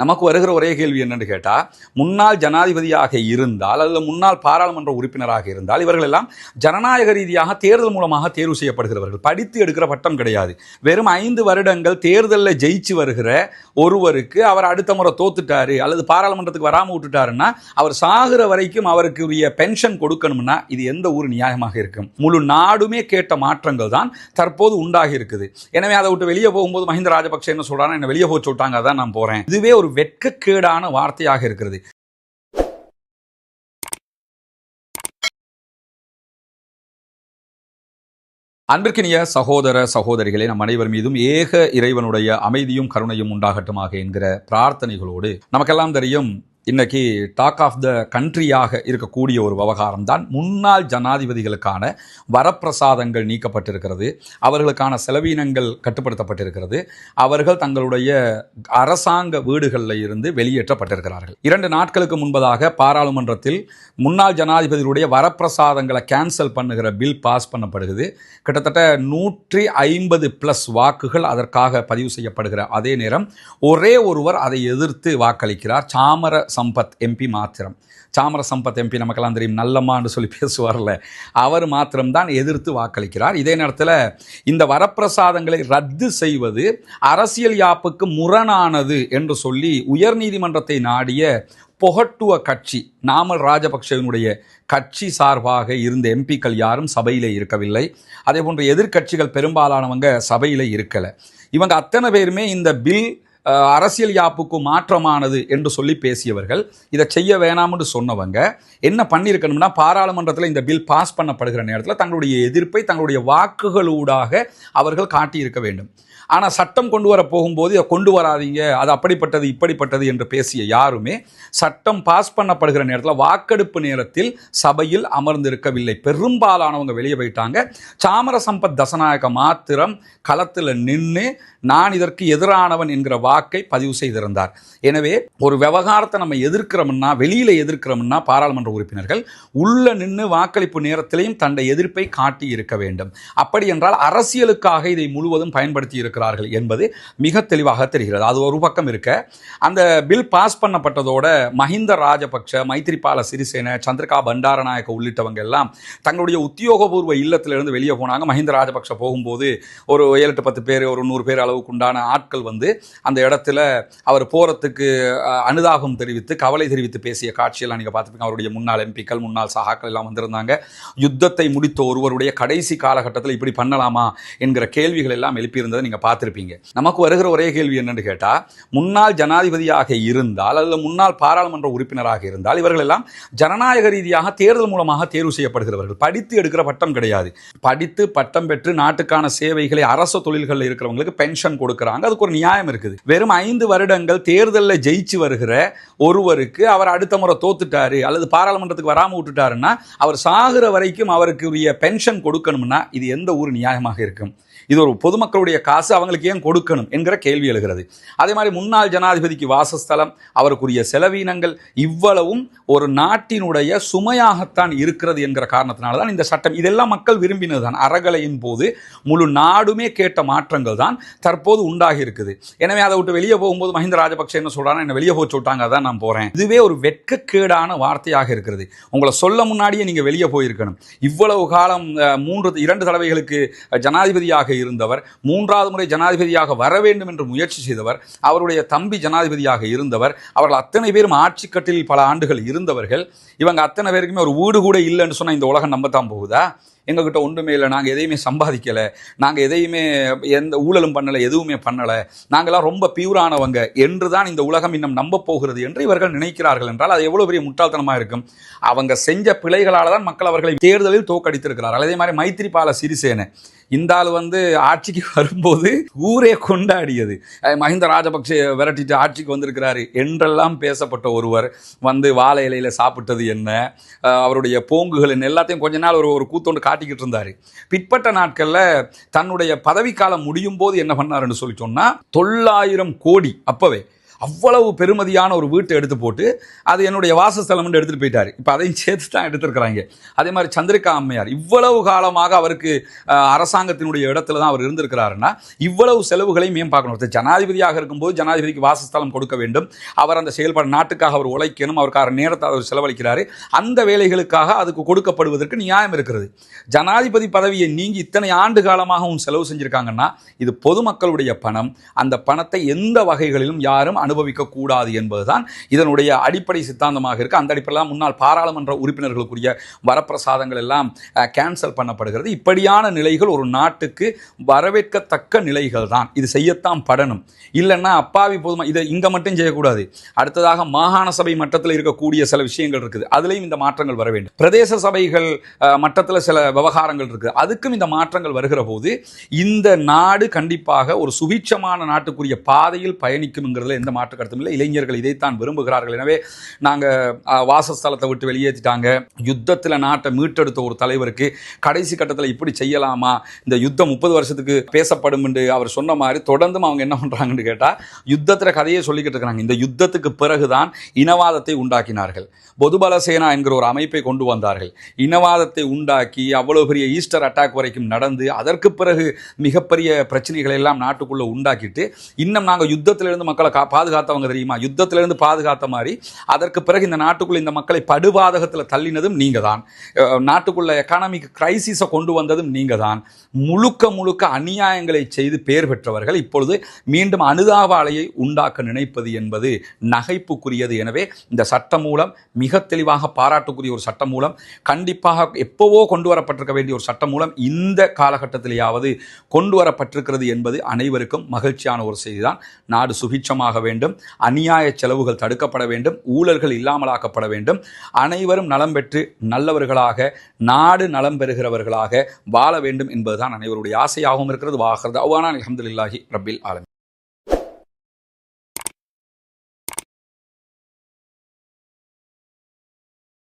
நமக்கு வருகிற ஒரே கேள்வி என்னன்னு கேட்டால் முன்னாள் ஜனாதிபதியாக இருந்தால் அல்லது முன்னாள் பாராளுமன்ற உறுப்பினராக இருந்தால் இவர்கள் எல்லாம் ஜனநாயக ரீதியாக தேர்தல் மூலமாக தேர்வு செய்யப்படுகிறவர்கள். படித்து எடுக்கிற பட்டம் கிடையாது. வெறும் ஐந்து வருடங்கள் தேர்தலில் ஜெயிச்சு வருகிற ஒருவருக்கு அவர் அடுத்த முறை தோத்துட்டாரு அல்லது பாராளுமன்றத்துக்கு வராமல் விட்டுட்டாருன்னா அவர் சாகுற வரைக்கும் அவருக்கு உரிய பென்ஷன் கொடுக்கணும்னா இது எந்த ஊர் நியாயமாக இருக்கும்? முழு நாடுமே கேட்ட மாற்றங்கள் தான் தற்போது உண்டாகி இருக்குது. எனவே அதை விட்டு வெளியே போகும்போது மஹிந்த ராஜபக்ஷ என்ன சொல்றாருன்னா என்ன வெளியே போச்சு விட்டாங்க அதான் நான் போகிறேன் இதுவே ஒரு வெட்கக்கேடான வார்த்தையாக இருக்கிறது. அன்பிற்கினிய சகோதர சகோதரிகளே நம் அனைவர் மீதும் ஏக இறைவனுடைய அமைதியும் கருணையும் உண்டாகட்டுமாக என்கிற பிரார்த்தனைகளோடு நமக்கெல்லாம் தெரியும் இன்னைக்கு டாக் ஆஃப் த கண்ட்ரியாக இருக்கக்கூடிய ஒரு விவகாரம் தான் முன்னாள் ஜனாதிபதிகளுக்கான வரப்பிரசாதங்கள் நீக்கப்பட்டிருக்கிறது. அவர்களுக்கான செலவீனங்கள் கட்டுப்படுத்தப்பட்டிருக்கிறது. அவர்கள் தங்களுடைய அரசாங்க வீடுகளில் இருந்து வெளியேற்றப்பட்டிருக்கிறார்கள். இரண்டு நாட்களுக்கு முன்பதாக பாராளுமன்றத்தில் முன்னாள் ஜனாதிபதிகளுடைய வரப்பிரசாதங்களை கேன்சல் பண்ணுகிற பில் பாஸ் பண்ணப்படுகிறது. கிட்டத்தட்ட நூற்றி ஐம்பது பிளஸ் வாக்குகள் அதற்காக பதிவு செய்யப்படுகிற அதே நேரம் ஒரே ஒருவர் அதை எதிர்த்து வாக்களிக்கிறார். சாமர சம்பத் எம்பி மாத்திரம். சாமர சம்பத் எம்பி நமக்கெல்லாம் தெரியும் நல்லம்மான்னு சொல்லி பேசுவார்ல. அவர் மாத்திரம்தான் எதிர்த்து வாக்களிக்கிறார். இதே நேரத்தில் இந்த வரப்பிரசாதங்களை ரத்து செய்வது அரசியல் யாப்புக்கு முரணானது என்று சொல்லி உயர்நீதிமன்றத்தை நாடிய பொகட்டுவ கட்சி நாமல் ராஜபக்சேவினுடைய கட்சி சார்பாக இருந்த எம்பிக்கள் யாரும் சபையில் இருக்கவில்லை. அதே போன்ற எதிர்க்கட்சிகள் பெரும்பாலானவங்க சபையில் இருக்கலை. இவங்க அத்தனை பேருமே இந்த பில் அரசியல் யாப்புக்கு மாற்றமானது என்று சொல்லி பேசியவர்கள் இதை செய்ய வேணாம்னு சொன்னவங்க என்ன பண்ணியிருக்கணும்னா பாராளுமன்றத்தில் இந்த பில் பாஸ் பண்ணப்படுகிற நேரத்தில் தங்களுடைய எதிர்ப்பை தங்களுடைய வாக்குகளூடாக அவர்கள் காட்டியிருக்க வேண்டும். ஆனால் சட்டம் கொண்டு வர போகும்போது இதை கொண்டு வராதீங்க அது அப்படிப்பட்டது இப்படிப்பட்டது என்று பேசிய யாருமே சட்டம் பாஸ் பண்ணப்படுகிற நேரத்தில் வாக்கெடுப்பு நேரத்தில் சபையில் அமர்ந்திருக்கவில்லை. பெரும்பாலானவங்க வெளியே போயிட்டாங்க. சாமர சம்பத் தசநாயக மாத்திரம் களத்தில் நின்று நான் இதற்கு எதிரானவன் என்கிற வாக்கை பதிவு செய்திருந்தார். எனவே ஒரு விவகாரத்தை நம்ம எதிர்க்கிறோம்னா வெளியில் எதிர்க்கிறோம்னா பாராளுமன்ற உறுப்பினர்கள் உள்ள நின்று வாக்களிப்பு நேரத்திலையும் தன்னுடைய எதிர்ப்பை காட்டி இருக்க வேண்டும். அப்படி என்றால் அரசியலுக்காக இதை முழுவதும் பயன்படுத்தி இருக்கிறார்கள் என்பது மிக தெளிவாக தெரிகிறது. அது ஒரு பக்கம் இருக்க அந்த பில் பாஸ் பண்ணப்பட்டதோட மஹிந்த ராஜபக்ஷ மைத்ரிபால சிறிசேன சந்திரகா பண்டாரநாயக்க உள்ளிட்டவங்க எல்லாம் தங்களுடைய உத்தியோகபூர்வ இல்லத்திலிருந்து வெளியே போனாங்க. மஹிந்த ராஜபக்ஷ போகும்போது ஒரு ஏழு எட்டு பத்து பேர் ஒரு நூறு பேர் அளவுக்கு உண்டான ஆட்கள் வந்து அந்த இடத்துல அவர் போகிறதுக்கு அனுதாபம் தெரிவித்து கவலை தெரிவித்து பேசிய காட்சியெல்லாம் நீங்கள் பார்த்துருப்பீங்க. அவருடைய முன்னாள் எம்பிக்கள் முன்னாள் சகாக்கள் எல்லாம் வந்திருந்தாங்க. யுத்தத்தை முடித்த ஒருவருடைய கடைசி காலகட்டத்தில் இப்படி பண்ணலாமா என்கிற கேள்விகள் எல்லாம் எழுப்பியிருந்ததை நீங்கள் பார்த்துருப்பீங்க. நமக்கு வருகிற ஒரே கேள்வி என்னன்னு கேட்டால் முன்னாள் ஜனாதிபதியாக இருந்தால் அல்லது முன்னாள் பாராளுமன்ற உறுப்பினராக இருந்தால் இவர்கள் எல்லாம் ஜனநாயக ரீதியாக தேர்தல் மூலமாக தேர்வு செய்யப்படுகிறவர்கள். படித்து எடுக்கிற பட்டம் கிடையாது. படித்து பட்டம் பெற்று நாட்டுக்கான சேவைகளை அரசு தொழில்களில் இருக்கிறவங்களுக்கு பென்ஷன் கொடுக்குறாங்க. அதுக்கு ஒரு நியாயம் இருக்குது. வெறும் ஐந்து வருடங்கள் தேர்தலில் ஜெயிச்சு வருகிற ஒருவருக்கு அவர் அடுத்த முறை தோத்துட்டாரு அல்லது பாராளுமன்றத்துக்கு வராமல் விட்டுட்டாருன்னா அவர் சாகுற வரைக்கும் அவருக்கு உரிய பென்ஷன் கொடுக்கணும்னா இது எந்த ஊர் நியாயமாக இருக்கும்? இது ஒரு பொதுமக்களுடைய காசு அவங்களுக்கு ஏன் கொடுக்கணும் என்கிற கேள்வி எழுகிறது. அதே மாதிரி முன்னாள் ஜனாதிபதிக்கு வாசஸ்தலம் அவருக்குரிய செலவீனங்கள் இவ்வளவும் ஒரு நாட்டினுடைய சுமையாகத்தான் இருக்கிறது என்கிற காரணத்தினால தான் இந்த சட்டம். இதெல்லாம் மக்கள் விரும்பினது தான் அறகலையின் போது முழு நாடுமே கேட்ட மாற்றங்கள் தான் தற்போது உண்டாகி இருக்குது எனவே அதை விட்டு வெளியே போகும்போது மஹிந்த ராஜபக்சே என்ன சொல்றாருன்னா என்ன வெளியே போச்சு சொல்லிட்டாங்க அதான் நான் போறேன். இதுவே ஒரு வெட்கக்கேடான வார்த்தையாக இருக்கிறது. உங்களை சொல்ல முன்னாடியே நீங்க வெளியே போயிருக்கணும். இவ்வளவு காலம் மூன்று இரண்டு தடவைகளுக்கு ஜனாதிபதியாக இருந்தவர் மூன்றாவது முறை ஜனாதிபதியாக வர வேண்டும் என்று முயற்சி செய்தவர் அவருடைய தம்பி ஜனாதிபதியாக இருந்தவர் அவர்கள் அத்தனை பேரும் ஆட்சி கட்டில் பல ஆண்டுகள் இருந்தவர்கள். இவங்க அத்தனை பேருக்குமே ஒரு வீடு கூட இல்லைன்னு சொன்னால் இந்த உலகம் நம்பத்தான் போகுதா? எங்ககிட்ட ஒன்றுமே இல்லை. நாங்கள் எதையுமே சம்பாதிக்கலை. நாங்கள் எதையுமே எந்த ஊழலும் பண்ணலை எதுவுமே பண்ணலை. நாங்களாம் ரொம்ப பியூரானவங்க என்று தான் இந்த உலகம் இன்னும் நம்ப போகிறது என்று இவர்கள் நினைக்கிறார்கள் என்றால் அது எவ்வளோ பெரிய முட்டாள்தனமாக இருக்கும். அவங்க செஞ்ச பிழைகளால் தான் மக்கள் அவர்களை தேர்தலில் தோக்கடித்திருக்கிறார்கள் அதே மாதிரி மைத்திரிபால சிறிசேன. இந்த ஆள் வந்து ஆட்சிக்கு வரும்போது ஊரே கொண்டாடியது. மஹிந்த ராஜபக்சே விரட்டிட்டு ஆட்சிக்கு வந்திருக்கிறாரு என்றெல்லாம் பேசப்பட்ட ஒருவர் வந்து வாழை இலையில் சாப்பிட்டது என்ன? அவருடைய போங்குகள் என்ன? எல்லாத்தையும் கொஞ்ச நாள் ஒரு ஒரு கூத்தொண்டு காட்டிக்கிட்டு இருந்தார். பிற்பட்ட நாட்களில் தன்னுடைய பதவிக்காலம் முடியும் போது என்ன பண்ணாருன்னு சொல்லி சொன்னால் தொள்ளாயிரம் கோடி அப்பவே அவ்வளவு பெருமதியான ஒரு வீட்டை எடுத்து போட்டு அது என்னுடைய வாசஸ்தலம்னு எடுத்துகிட்டு போயிட்டார். இப்போ அதையும் சேர்த்து தான் எடுத்திருக்கிறாங்க. அதே மாதிரி சந்திரிகா அம்மையார் இவ்வளவு காலமாக அவருக்கு அரசாங்கத்தினுடைய இடத்துல தான் அவர் இருந்திருக்கிறாருன்னா இவ்வளவு செலவுகளையும் ஏன் பார்க்கணும்? ஒருத்தர் ஜனாதிபதியாக இருக்கும்போது ஜனாதிபதிக்கு வாசஸ்தலம் கொடுக்க வேண்டும். அவர் அந்த செயல்பாடு நாட்டுக்காக அவர் உழைக்கணும். அவருக்கான நேரத்தை அவர் செலவழிக்கிறார். அந்த வேலைகளுக்காக அதுக்கு கொடுக்கப்படுவதற்கு நியாயம் இருக்கிறது. ஜனாதிபதி பதவியை நீங்கி இத்தனை ஆண்டு காலமாகவும் செலவு செஞ்சுருக்காங்கன்னா இது பொதுமக்களுடைய பணம். அந்த பணத்தை எந்த வகைகளிலும் யாரும் அனுபவிக்க கூடாது என்பதுதான் இதனுடைய அடிப்படை சித்தாந்தமாக இருக்கு. அந்த அடிப்படையில் முன்னாள் பாராளுமன்ற உறுப்பினர்களுக்குரிய வரப்பிரசாதங்கள் எல்லாம் கேன்சல் பண்ணப்படுகிறது. இப்படியான நிலைகள் ஒரு நாட்டுக்கு வரவேற்கத்தக்க நிலைகள் தான். இது செய்யத்தான் படணும். இல்லைன்னா அப்பாவி போதுமா? இதை இங்கே மட்டும் செய்யக்கூடாது. அடுத்ததாக மாகாண சபை மட்டத்தில் இருக்கக்கூடிய சில விஷயங்கள் இருக்குது. அதுலேயும் இந்த மாற்றங்கள் வர வேண்டும். பிரதேச சபைகள் மட்டத்தில் சில விவகாரங்கள் இருக்குது அதுக்கும் இந்த மாற்றங்கள் வருகிற போது இந்த நாடு கண்டிப்பாக ஒரு சுபிட்சமான நாட்டுக்குரிய பாதையில் பயணிக்கும்ங்கிறதுல எந்த மாற்று கருத்தும் இல்லை. இளைஞர்கள் இதைத்தான் விரும்புகிறார்கள். எனவே நாங்கள் வாசஸ்தலத்தை விட்டு வெளியேற்றிட்டாங்க. யுத்தத்தில் நாட்டை மீட்டெடுத்த ஒரு தலைவருக்கு கடைசி கட்டத்தில் இப்படி செய்யலாமா? இந்த யுத்தம் முப்பது வருஷத்துக்கு பேசப்படும் என்று அவர் சொன்ன மாதிரி தொடர்ந்தும் அவங்க என்ன பண்ணுறாங்கன்னு கேட்டால் யுத்தத்தில் கதையை சொல்லிக்கிட்டு இருக்கிறாங்க இந்த யுத்தத்துக்கு பிறகுதான் இனவாதத்தை உண்டாக்கினார்கள். பொதுபல சேனா என்கிற ஒரு அமைப்பை கொண்டு வந்தார்கள். இனவாதத்தை உண்டாக்கி அவ்வளவு பெரிய ஈஸ்டர் அட்டாக் வரைக்கும் நடந்து அதற்கு பிறகு மிகப்பெரிய பிரச்சனைகளை எல்லாம் நாட்டுக்குள்ளே உண்டாக்கிட்டு இன்னும் நாங்கள் யுத்தத்திலிருந்து மக்களை காப்பா பாதுகாத்தவங்க தெரியுமா? யுத்தத்திலிருந்து பாதுகாத்த மாதிரி. அதற்கு பிறகு இந்த நாட்டுக்குள்ள இந்த மக்களை படுபாதகத்தில் தள்ளினதும் நீங்கள் தான் நாட்டுக்குள்ள எக்கானமிக் கிரைசிஸை கொண்டு வந்ததும் நீங்கள் தான் முழுக்க முழுக்க அநியாயங்களை செய்து பேர் பெற்றவர்கள் இப்பொழுது மீண்டும் அனுதாப அலையை உண்டாக்க நினைப்பது என்பது நகைப்புக்குரியது. எனவே இந்த சட்டம் மூலம் மிக தெளிவாக பாராட்டுக்குரிய ஒரு சட்டம் மூலம் கண்டிப்பாக எப்போவோ கொண்டு வரப்பட்டிருக்க வேண்டிய ஒரு சட்டம் மூலம் இந்த காலகட்டத்திலேயாவது கொண்டு வரப்பட்டிருக்கிறது என்பது அனைவருக்கும் மகிழ்ச்சியான ஒரு செய்திதான். நாடு சுபிட்சமாக வேண்டும் அநியாய செலவுகள் தடுக்கப்பட வேண்டும் ஊழல்கள் இல்லாமலாக்கப்பட வேண்டும். அனைவரும் நலம் பெற்று நல்லவர்களாக நாடு நலம் பெறுகிறவர்களாக வாழ வேண்டும் என்பதுதான் அனைவருடைய ஆசையாகவும் இருக்கிறது. வாகிறது அவ்வானா அலமதுல்லாஹி ரபில் ஆலம்